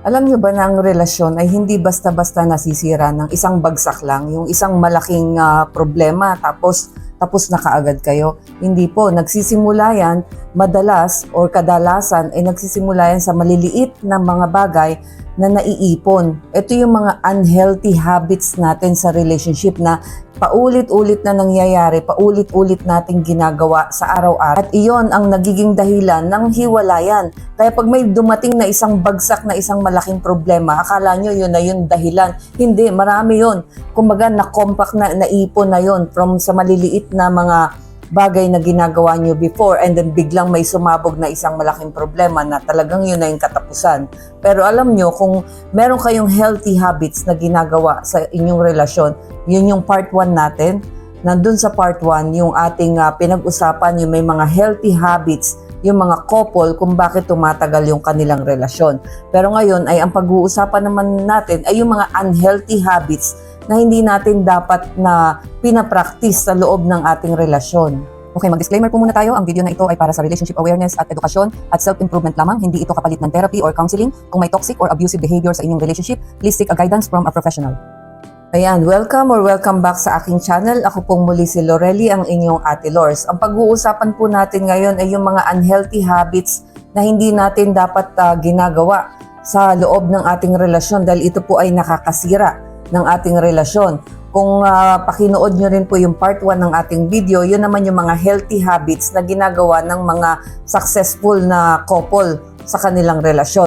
Alam niyo ba na ang relasyon ay hindi basta-basta nasisira ng isang bagsak lang, yung isang malaking ah, problema tapos tapos na kaagad kayo. Hindi po, nagsisimula yan madalas or kadalasan ay nagsisimula yan sa maliliit na mga bagay na naiipon. Ito yung mga unhealthy habits natin sa relationship na paulit-ulit na nangyayari, paulit-ulit nating ginagawa sa araw-araw. At iyon ang nagiging dahilan ng hiwalayan. Kaya pag may dumating na isang bagsak na isang malaking problema, akala nyo yun na yun dahilan. Hindi, marami yun. Kumbaga, na-compact na, naipon na yun from sa maliliit na mga bagay na ginagawa nyo before and then biglang may sumabog na isang malaking problema na talagang yun na yung katapusan. Pero alam nyo, kung meron kayong healthy habits na ginagawa sa inyong relasyon, yun yung part 1 natin. Nandun sa part 1, yung ating ah, pinag-usapan, yung may mga healthy habits, yung mga couple kung bakit tumatagal yung kanilang relasyon. Pero ngayon ay ang pag-uusapan naman natin ay yung mga unhealthy habits na hindi natin dapat na pinapractice sa loob ng ating relasyon. Okay, mag-disclaimer po muna tayo. Ang video na ito ay para sa relationship awareness at edukasyon at self-improvement lamang. Hindi ito kapalit ng therapy or counseling. Kung may toxic or abusive behavior sa inyong relationship, please seek a guidance from a professional. Ayan, welcome or welcome back sa aking channel. Ako pong muli si Lorelli, ang inyong Ate Lors. Ang pag-uusapan po natin ngayon ay yung mga unhealthy habits na hindi natin dapat ah, ginagawa sa loob ng ating relasyon dahil ito po ay nakakasira ng ating relasyon. Kung ah, pakinood nyo rin po yung part 1 ng ating video, yun naman yung mga healthy habits na ginagawa ng mga successful na couple sa kanilang relasyon.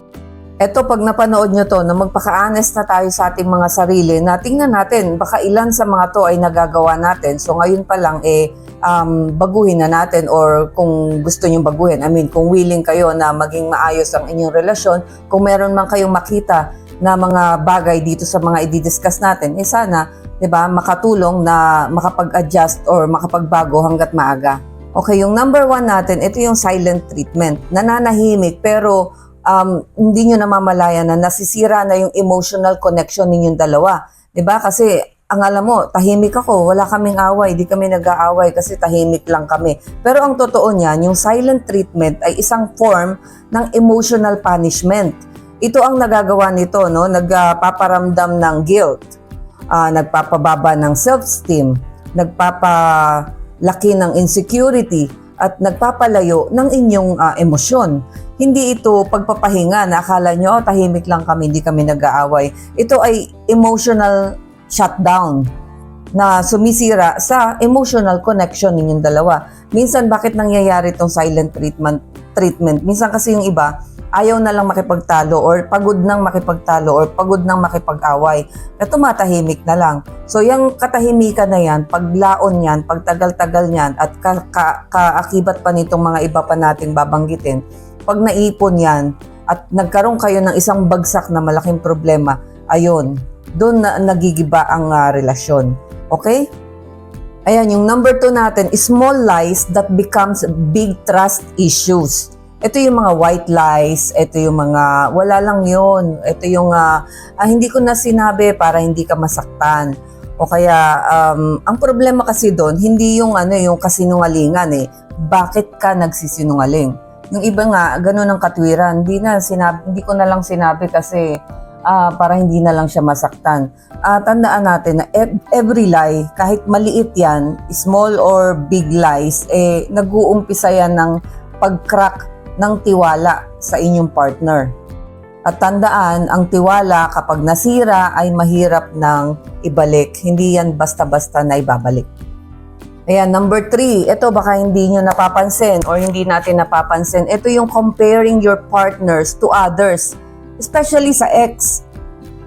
Eto, pag napanood nyo to, na magpaka-honest na tayo sa ating mga sarili, na tingnan natin, baka ilan sa mga to ay nagagawa natin. So ngayon pa lang, eh, um, baguhin na natin or kung gusto nyo baguhin. I mean, kung willing kayo na maging maayos ang inyong relasyon, kung meron man kayong makita na mga bagay dito sa mga i-discuss natin, eh sana, 'di ba, makatulong na makapag-adjust or makapagbago hangga't maaga. Okay, yung number one natin, ito yung silent treatment. Nananahimik pero um, hindi nyo namamalayan na nasisira na yung emotional connection ninyong dalawa. 'Di ba? Kasi ang alam mo, tahimik ako, wala kaming away, di kami nag-aaway kasi tahimik lang kami. Pero ang totoo niyan, yung silent treatment ay isang form ng emotional punishment. Ito ang nagagawa nito, no? nagpaparamdam ng guilt, ah, nagpapababa ng self-esteem, nagpapalaki ng insecurity, at nagpapalayo ng inyong ah, emosyon. Hindi ito pagpapahinga na akala nyo, "Oh, tahimik lang kami, hindi kami nag-aaway. Ito ay emotional shutdown na sumisira sa emotional connection ninyong dalawa. Minsan, bakit nangyayari itong silent treatment? treatment? Minsan kasi yung iba, ayaw na lang makipagtalo or pagod nang makipagtalo or pagod nang makipag-away. Na tumatahimik na lang. So, yung katahimikan na yan, paglaon yan, pagtagal-tagal yan, at ka- ka- kaakibat pa nitong mga iba pa nating babanggitin, pag naipon yan, at nagkaroon kayo ng isang bagsak na malaking problema, ayun, doon na nagigiba ang ah, relasyon. Okay? Ayan, yung number two natin, small lies that becomes big trust issues. Ito yung mga white lies, ito yung mga wala lang yun. Ito yung ah, ah, hindi ko na sinabi para hindi ka masaktan. O kaya, um, ang problema kasi doon, hindi yung ano yung kasinungalingan eh. Bakit ka nagsisinungaling? Yung iba nga, ganun ang katwiran. Hindi, na sinabi, hindi ko na lang sinabi kasi ah, para hindi na lang siya masaktan. Ah, tandaan natin na ev- every lie, kahit maliit yan, small or big lies, eh, nag-uumpisa yan ng pag-crack ng tiwala sa inyong partner. At tandaan, ang tiwala kapag nasira ay mahirap ng ibalik. Hindi yan basta-basta na ibabalik. Ayan, number three, ito baka hindi nyo napapansin or hindi natin napapansin. Ito yung comparing your partners to others, especially sa ex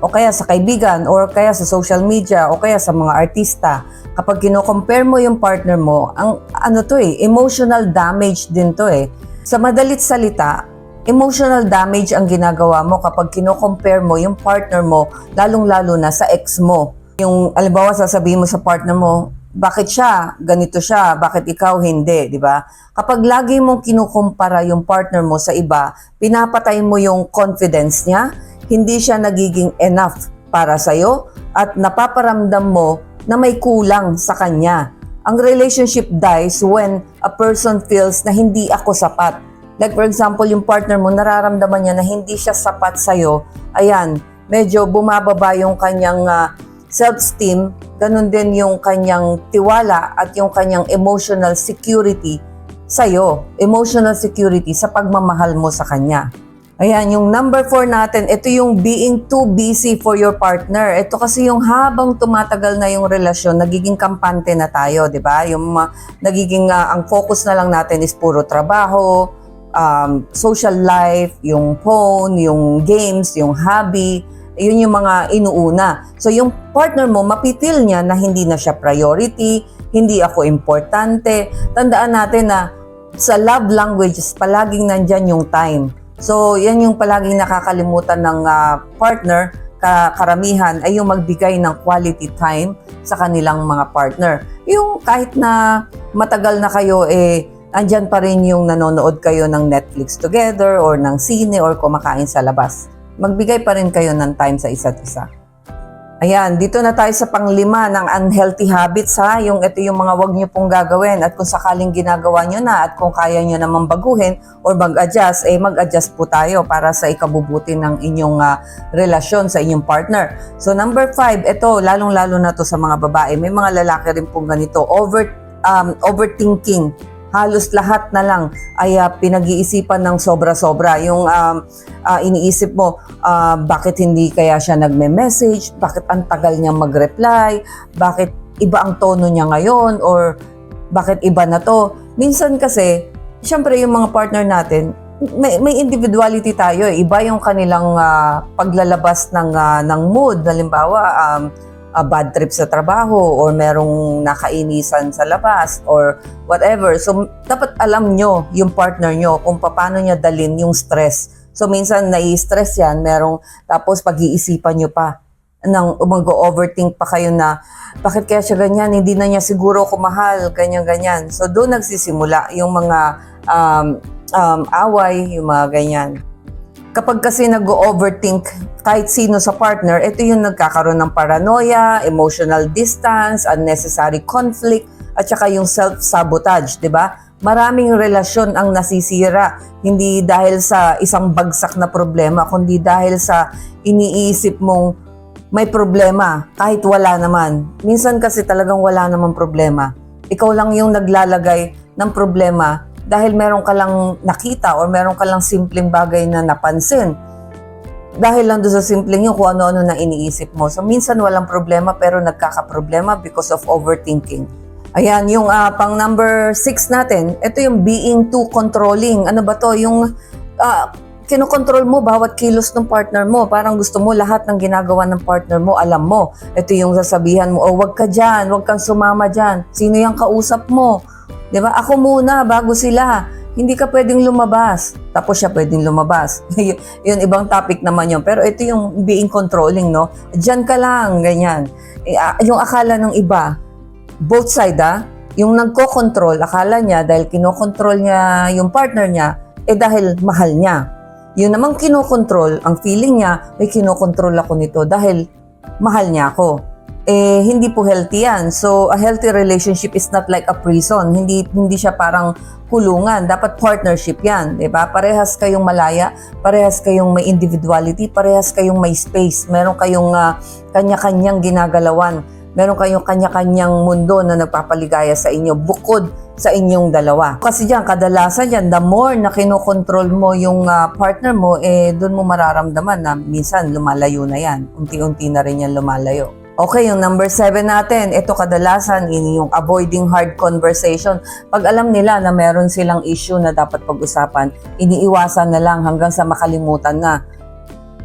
o kaya sa kaibigan or kaya sa social media o kaya sa mga artista. Kapag kino-compare mo yung partner mo, ang ano to eh, emotional damage din to eh. Sa madalit salita, emotional damage ang ginagawa mo kapag kino-compare mo yung partner mo, lalong-lalo na sa ex mo. Yung, alimbawa, sasabihin mo sa partner mo, bakit siya, ganito siya, bakit ikaw hindi, di ba? Kapag lagi mong kinukumpara yung partner mo sa iba, pinapatay mo yung confidence niya, hindi siya nagiging enough para sa'yo, at napaparamdam mo na may kulang sa kanya. Ang relationship dies when a person feels na hindi ako sapat. Like for example, yung partner mo, nararamdaman niya na hindi siya sapat sa'yo. Ayan, medyo bumababa yung kanyang ah, self-esteem, ganun din yung kanyang tiwala at yung kanyang emotional security sa'yo. Emotional security sa pagmamahal mo sa kanya. Ayan, yung number four natin, ito yung being too busy for your partner. Ito kasi yung habang tumatagal na yung relasyon, nagiging kampante na tayo, di ba? Yung mga, nagiging, ah, ang focus na lang natin is puro trabaho, um, social life, yung phone, yung games, yung hobby, yun yung mga inuuna. So yung partner mo, mapitil niya na hindi na siya priority, hindi ako importante. Tandaan natin na sa love languages, palaging nandyan yung time. So yan yung palaging nakakalimutan ng ah, partner, ka- karamihan ay yung magbigay ng quality time sa kanilang mga partner. Yung kahit na matagal na kayo, eh, andyan pa rin yung nanonood kayo ng Netflix together or ng sine or kumakain sa labas. Magbigay pa rin kayo ng time sa isa't isa. Ayan, dito na tayo sa panglima ng unhealthy habits ha. Yung ito yung mga wag niyo pong gagawin at kung sakaling ginagawa niyo na at kung kaya niyo namang baguhin or mag-adjust, eh mag-adjust po tayo para sa ikabubuti ng inyong ah, relasyon sa inyong partner. So number five, ito lalong-lalo na to sa mga babae. May mga lalaki rin pong ganito, over um, overthinking halos lahat na lang ay ah, pinag-iisipan ng sobra-sobra. Yung um, ah, iniisip mo, ah, bakit hindi kaya siya nagme-message? Bakit ang tagal niya mag-reply? Bakit iba ang tono niya ngayon? Or bakit iba na to? Minsan kasi, syempre yung mga partner natin, may, may individuality tayo. eh. Iba yung kanilang ah, paglalabas ng, ah, ng mood. Halimbawa, um, a bad trip sa trabaho or merong nakainisan sa labas or whatever. So, dapat alam nyo yung partner nyo kung paano niya dalin yung stress. So, minsan nai-stress yan, merong, tapos pag-iisipan nyo pa nang mag-overthink pa kayo na bakit kaya siya ganyan, hindi na niya siguro ako mahal, ganyan-ganyan. So, doon nagsisimula yung mga um, um, away, yung mga ganyan. Kapag kasi nag-overthink kahit sino sa partner, ito yung nagkakaroon ng paranoia, emotional distance, unnecessary conflict, at saka yung self-sabotage, di ba? Maraming relasyon ang nasisira, hindi dahil sa isang bagsak na problema, kundi dahil sa iniisip mong may problema kahit wala naman. Minsan kasi talagang wala namang problema. Ikaw lang yung naglalagay ng problema dahil meron ka lang nakita or meron ka lang simpleng bagay na napansin. Dahil lang doon sa simpleng yun kung ano-ano na iniisip mo. So minsan walang problema pero nagkakaproblema because of overthinking. Ayan, yung ah, pang number six natin, ito yung being too controlling. Ano ba to? Yung ah, kinokontrol mo bawat kilos ng partner mo. Parang gusto mo lahat ng ginagawa ng partner mo, alam mo. Ito yung sasabihan mo, oh, wag ka dyan, wag kang sumama dyan. Sino yung kausap mo? Di ba? Ako muna, bago sila. Hindi ka pwedeng lumabas. Tapos siya pwedeng lumabas. Yun, ibang topic naman yun. Pero ito yung being controlling, no? Diyan ka lang, ganyan. Eh, ah, yung akala ng iba, both side ah, yung nagko-control, akala niya dahil kinokontrol niya yung partner niya, eh dahil mahal niya. Yun namang kinokontrol, ang feeling niya, may kinokontrol ako nito dahil mahal niya ako. Eh, hindi po healthy yan. So, a healthy relationship is not like a prison. Hindi, hindi siya parang kulungan. Dapat partnership yan. 'di ba? Parehas kayong malaya, parehas kayong may individuality, parehas kayong may space. Meron kayong ah, kanya-kanyang ginagalawan. Meron kayong kanya-kanyang mundo na nagpapaligaya sa inyo bukod sa inyong dalawa. Kasi diyan kadalasan diyan the more na kinokontrol mo yung ah, partner mo eh doon mo mararamdaman na minsan lumalayo na yan. Unti-unti na rin yan lumalayo. Okay, yung number seven natin, ito kadalasan in yung avoiding hard conversation. Pag alam nila na meron silang issue na dapat pag-usapan, iniiwasan na lang hanggang sa makalimutan na.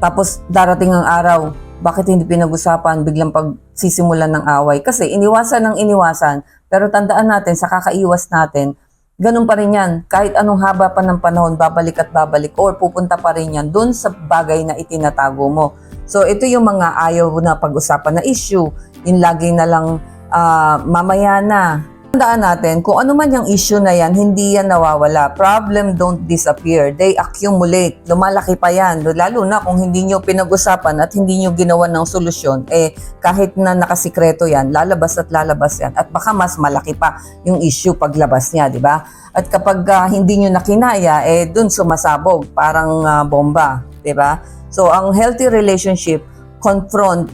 Tapos darating ang araw, bakit hindi pinag-usapan, biglang pagsisimulan ng away. Kasi iniwasan ng iniwasan, pero tandaan natin, sa kakaiwas natin, ganun pa rin yan. Kahit anong haba pa ng panahon, babalik at babalik or pupunta pa rin yan dun sa bagay na itinatago mo. So ito yung mga ayaw na pag-usapan na issue. Yung lagi na lang ah, mamaya na, Tandaan natin, kung ano man yung issue na yan, hindi yan nawawala. Problem don't disappear. They accumulate. Lumalaki pa yan. Lalo na kung hindi nyo pinag-usapan at hindi nyo ginawa ng solusyon, eh kahit na nakasikreto yan, lalabas at lalabas yan. At baka mas malaki pa yung issue paglabas niya, di ba? At kapag ah, hindi nyo nakinaya, eh dun sumasabog, parang ah, bomba, di ba? So ang healthy relationship, confront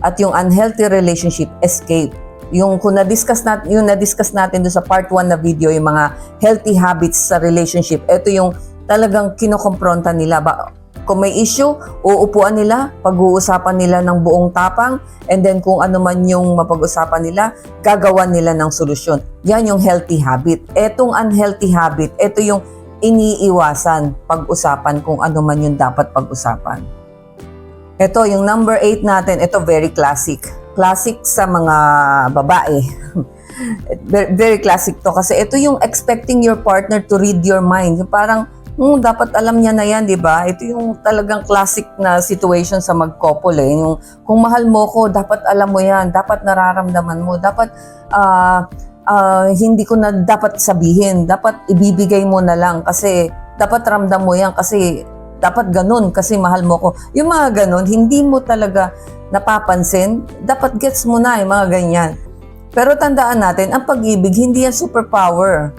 at yung unhealthy relationship, escape yung kung na-discuss natin, yung na-discuss natin doon sa part 1 na video, yung mga healthy habits sa relationship, ito yung talagang kinokompronta nila. Ba, kung may issue, uupuan nila, pag-uusapan nila ng buong tapang, and then kung ano man yung mapag-usapan nila, gagawan nila ng solusyon. Yan yung healthy habit. Etong unhealthy habit, ito yung iniiwasan pag-usapan kung ano man yung dapat pag-usapan. Ito, yung number 8 natin, ito very classic. Classic sa mga babae. very, classic to kasi ito yung expecting your partner to read your mind. Yung Parang, hmm, dapat alam niya na yan, di ba? Ito yung talagang classic na situation sa mag-couple eh. Yung, kung mahal mo ko, dapat alam mo yan. Dapat nararamdaman mo. Dapat, ah, ah, hindi ko na dapat sabihin. Dapat ibibigay mo na lang kasi dapat ramdam mo yan kasi dapat ganun kasi mahal mo ko. Yung mga ganun, hindi mo talaga napapansin. Dapat gets mo na yung mga ganyan. Pero tandaan natin, ang pag-ibig, hindi yan superpower.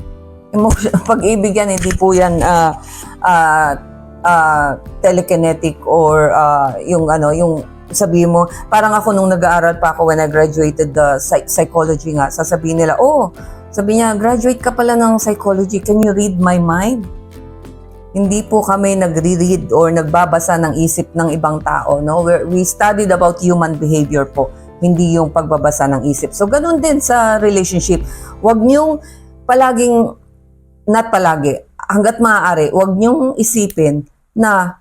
Emotion, pag-ibig yan, hindi po yan ah, ah, ah, telekinetic or ah, yung ano, yung sabi mo, parang ako nung nag-aaral pa ako when I graduated the psych- psychology nga, sasabihin nila, oh, sabi niya, graduate ka pala ng psychology, can you read my mind? Hindi po kami nagre-read or nagbabasa ng isip ng ibang tao. No? We're, we studied about human behavior po, hindi yung pagbabasa ng isip. So, ganun din sa relationship. Huwag niyong palaging, not palagi, hanggat maaari, huwag niyong isipin na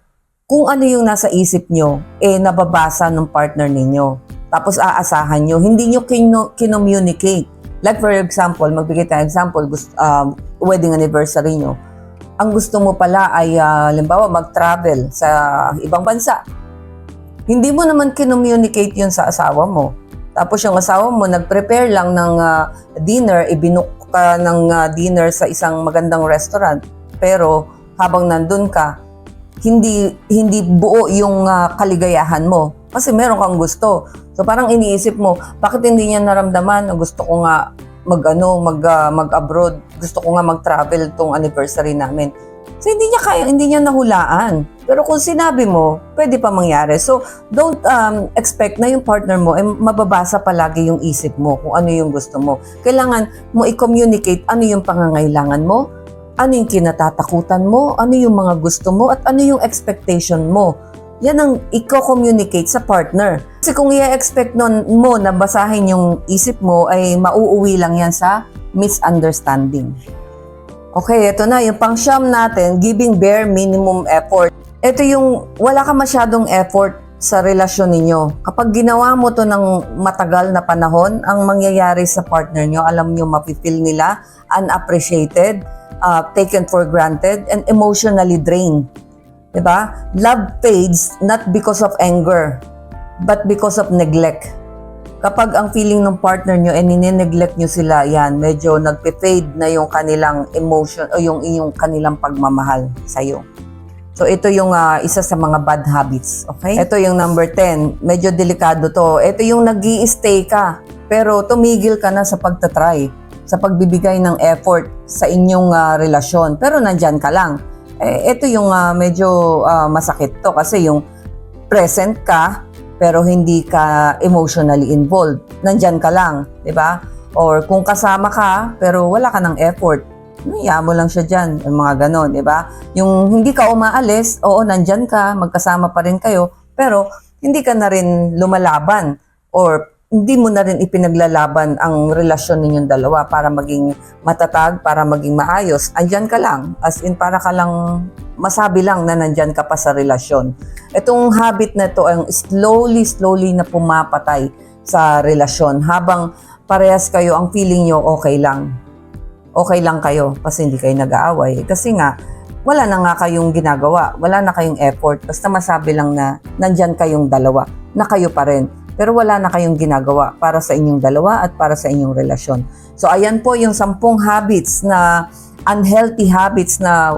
kung ano yung nasa isip niyo, eh nababasa ng partner ninyo. Tapos aasahan niyo, hindi niyo kino- kinommunicate. Like for example, magbigay tayo example, gusto, um, wedding anniversary niyo ang gusto mo pala ay uh, limbawa mag-travel sa ibang bansa. Hindi mo naman kinommunicate yun sa asawa mo. Tapos yung asawa mo nag-prepare lang ng ah, dinner, ibinuk ka ng ah, dinner sa isang magandang restaurant. Pero habang nandun ka, hindi hindi buo yung ah, kaligayahan mo kasi meron kang gusto. So parang iniisip mo, bakit hindi niya naramdaman na gusto ko nga mag-ano, mag, ah, mag-abroad. Gusto ko nga mag-travel tong anniversary namin. So hindi niya kaya, hindi niya nahulaan. Pero kung sinabi mo, pwede pa mangyari. So don't um, expect na yung partner mo ay mababasa palagi yung isip mo kung ano yung gusto mo. Kailangan mo i-communicate ano yung pangangailangan mo, ano yung kinatatakutan mo, ano yung mga gusto mo, at ano yung expectation mo. Yan ang i-communicate sa partner. Kasi kung i-expect nun mo na basahin yung isip mo, ay mauuwi lang yan sa misunderstanding. Okay, ito na. Yung pang-siyam natin, giving bare minimum effort. Ito yung wala ka masyadong effort sa relasyon ninyo. Kapag ginawa mo to ng matagal na panahon, ang mangyayari sa partner nyo, alam nyo, mapipil nila, unappreciated, uh, taken for granted, and emotionally drained. 'Di ba? Love fades not because of anger, but because of neglect. Kapag ang feeling ng partner nyo ay nine-neglect nyo sila, yan, medyo nagpe-fade na yung kanilang emotion o yung, yung kanilang pagmamahal sa'yo. So ito yung ah, isa sa mga bad habits, okay? Ito yung number 10, medyo delikado to. Ito yung nag stay ka, pero tumigil ka na sa pagtatry, sa pagbibigay ng effort sa inyong ah, relasyon, pero nandyan ka lang. Eh, ito yung ah, medyo ah, masakit to kasi yung present ka pero hindi ka emotionally involved. Nandyan ka lang, di ba? Or kung kasama ka pero wala ka ng effort, Naya mo lang siya dyan, yung mga ganon, di ba? Yung hindi ka umaalis, oo, nandyan ka, magkasama pa rin kayo, pero hindi ka na rin lumalaban or hindi mo na rin ipinaglalaban ang relasyon ninyong dalawa para maging matatag, para maging maayos. Andyan ka lang, as in para ka lang masabi lang na nandyan ka pa sa relasyon. Itong habit na to ang slowly, slowly na pumapatay sa relasyon habang parehas kayo ang feeling nyo okay lang okay lang kayo kasi hindi kayo nag-aaway. Kasi nga, wala na nga kayong ginagawa, wala na kayong effort. Basta masabi lang na nandyan kayong dalawa, na kayo pa rin. Pero wala na kayong ginagawa para sa inyong dalawa at para sa inyong relasyon. So ayan po yung sampung habits na unhealthy habits na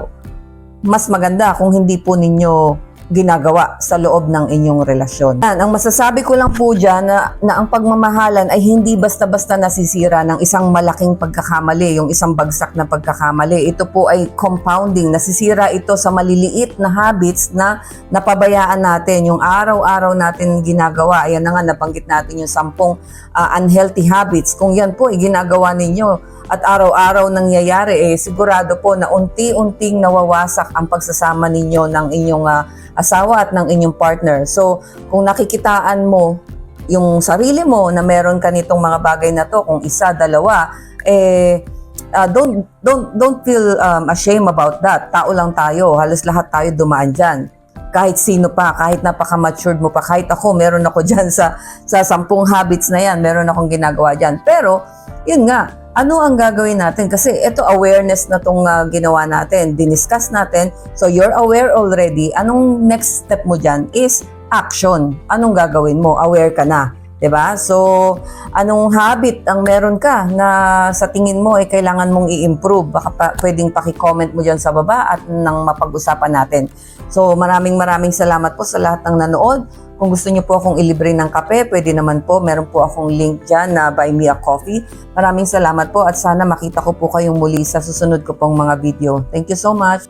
mas maganda kung hindi po ninyo ginagawa sa loob ng inyong relasyon. Yan, ang masasabi ko lang po dyan na, na ang pagmamahalan ay hindi basta-basta nasisira ng isang malaking pagkakamali, yung isang bagsak na pagkakamali. Ito po ay compounding, nasisira ito sa maliliit na habits na napabayaan natin, yung araw-araw natin ginagawa. Ayan na nga, nabanggit natin yung sampung ah, unhealthy habits. Kung yan po ginagawa ninyo at araw-araw nangyayari, eh, sigurado po na unti-unting nawawasak ang pagsasama ninyo ng inyong ah, asawa at ng inyong partner. So, kung nakikitaan mo yung sarili mo na meron ka nitong mga bagay na to, kung isa, dalawa, eh, ah, don't, don't, don't feel um, ashamed about that. Tao lang tayo. Halos lahat tayo dumaan dyan kahit sino pa, kahit napaka-matured mo pa, kahit ako, meron ako dyan sa, sa sampung habits na yan, meron akong ginagawa dyan. Pero, yun nga, ano ang gagawin natin? Kasi ito awareness na tong ah, ginawa natin, diniscuss natin, so you're aware already, anong next step mo dyan is action. Anong gagawin mo? Aware ka na. 'di ba? So, anong habit ang meron ka na sa tingin mo ay kailangan mong i-improve? Baka pa, pwedeng paki-comment mo diyan sa baba at nang mapag-usapan natin. So, maraming maraming salamat po sa lahat ng nanood. Kung gusto niyo po akong ilibre ng kape, pwede naman po. Meron po akong link dyan na Buy Me a Coffee. Maraming salamat po at sana makita ko po kayong muli sa susunod ko pong mga video. Thank you so much.